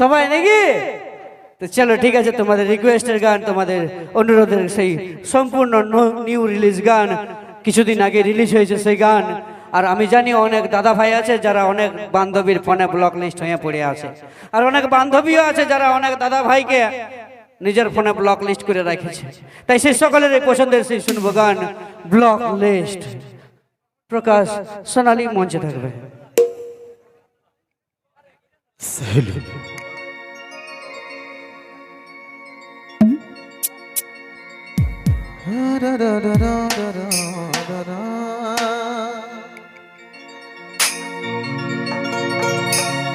সবাই নাকি? তো চলো, ঠিক আছে, তোমাদের রিকোয়েস্টের গান, তোমাদের অনুরোধের সেই সম্পূর্ণ নিউ রিলিজ গান কিছুদিন আগে রিলিজ হয়েছে সেই গান। আর আমি জানি অনেক দাদা ভাই আছে যারা অনেক বান্ধবীর ফোনে ব্লক লিস্ট হয়ে পড়ে আছে। আর অনেক বান্ধবীও আছে যারা অনেক দাদা ভাইকে নিজের ফোনে ব্লক লিস্ট করে রেখেছে। তাই সেই সকলের পছন্দের সেই শুনব গান ব্লক লিস্ট প্রকাশ সোনালী মঞ্চে থাকবে।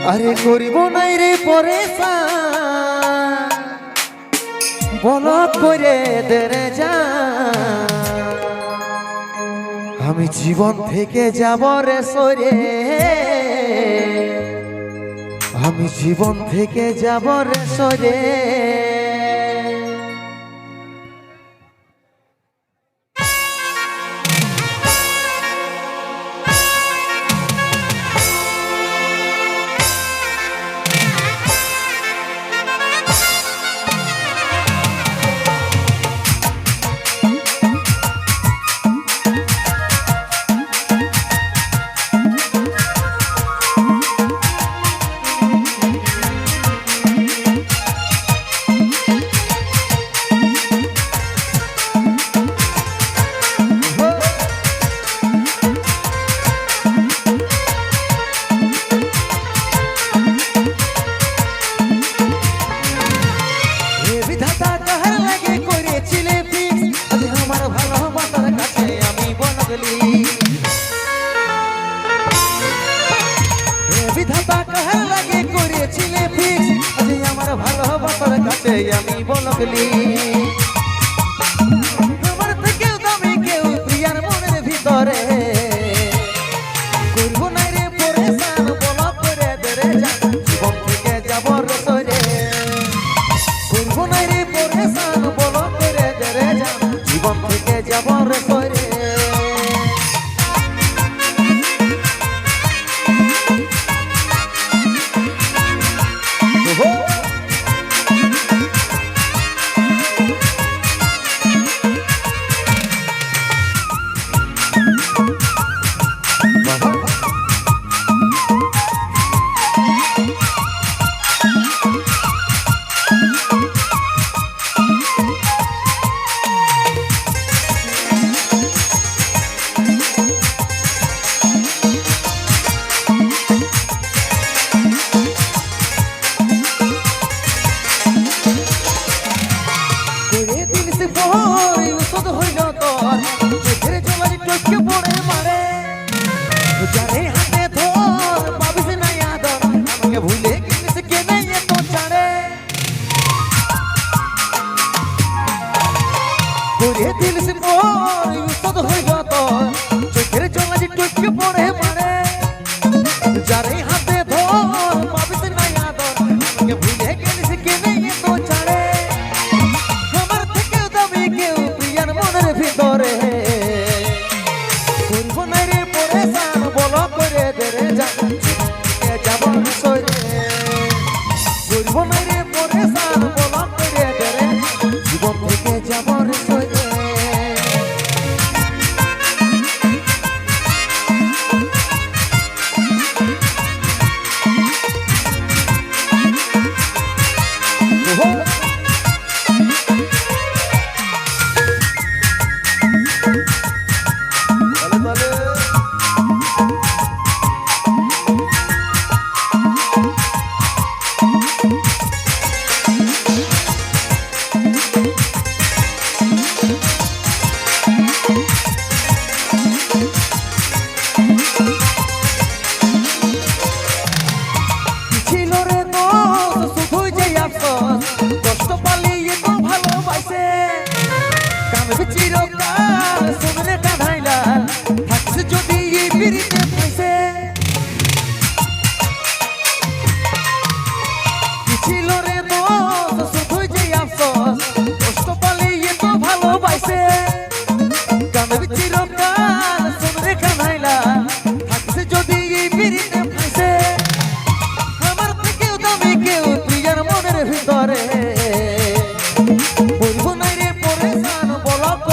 আরে করিব নাই রে পরে বল করে দেরে যা। আমি জীবন থেকে যাব রে সরে। আমি জীবন থেকে যাব রে সরে। হে বিধাতা কাহার লাগে করেছিলে ফিক্স আজ আমার ভালোবাসার কাছে আমি বনগলি জলারি টপকে পড়ে মারে যারে হাতে ধর পাবিস না আদর আমাকে ভুলে গেলিস কেনে এত ছাড়ে করে দিলিস বই ওষুধ হইল তোর চোখের জলারি টপকে পড়ে মারে যারে কামে চিরকাল শুনলে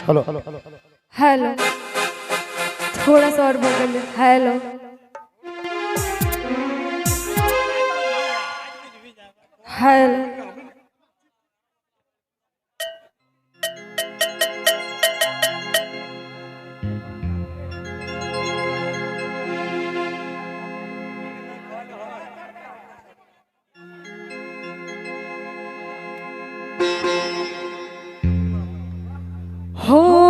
हेलो हेलो थोड़ा सा और बगल में हेलो हेलो Oh.